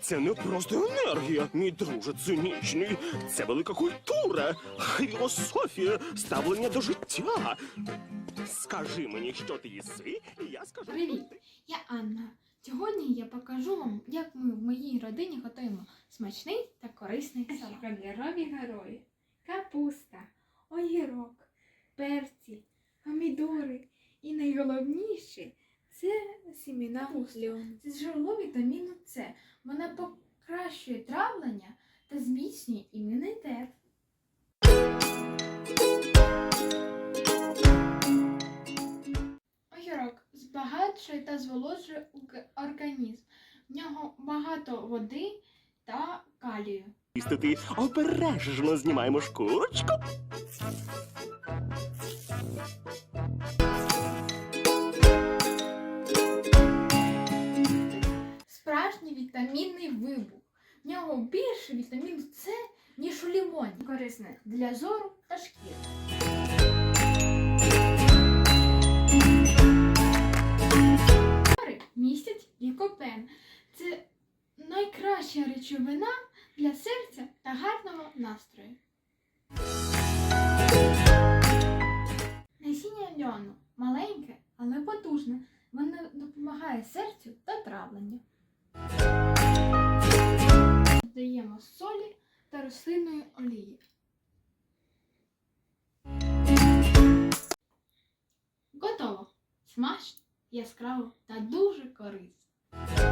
Це не просто енергія, мій друже цинічний. Це велика культура, філософія, ставлення до життя. Скажи мені, що ти їси, і я скажу. Привіт. Я Анна. Сьогодні я покажу вам, як ми в моїй родині готуємо смачний та корисний салат. Кольорові герої. Капуста, огірок, перці, помідори. І найголовніше це сіміна льону. Це джерело вітаміну С. Вона покращує травлення та зміцнює імунітет. Огірок збагачує та зволожує уг- організм. В нього багато води та калію. Ти обережно знімаємо шкурочку. Вітамінний вибух. В нього більше вітаміну С, ніж у лімоні. Корисне для зору та шкіри. Містять лікопен. Це найкраща речовина для серця та гарного настрою. Насіння льону маленьке, але потужне. Воно допомагає серцю та травленню. Та рослинної олії. Готово! Смачно, яскраво та дуже корисно.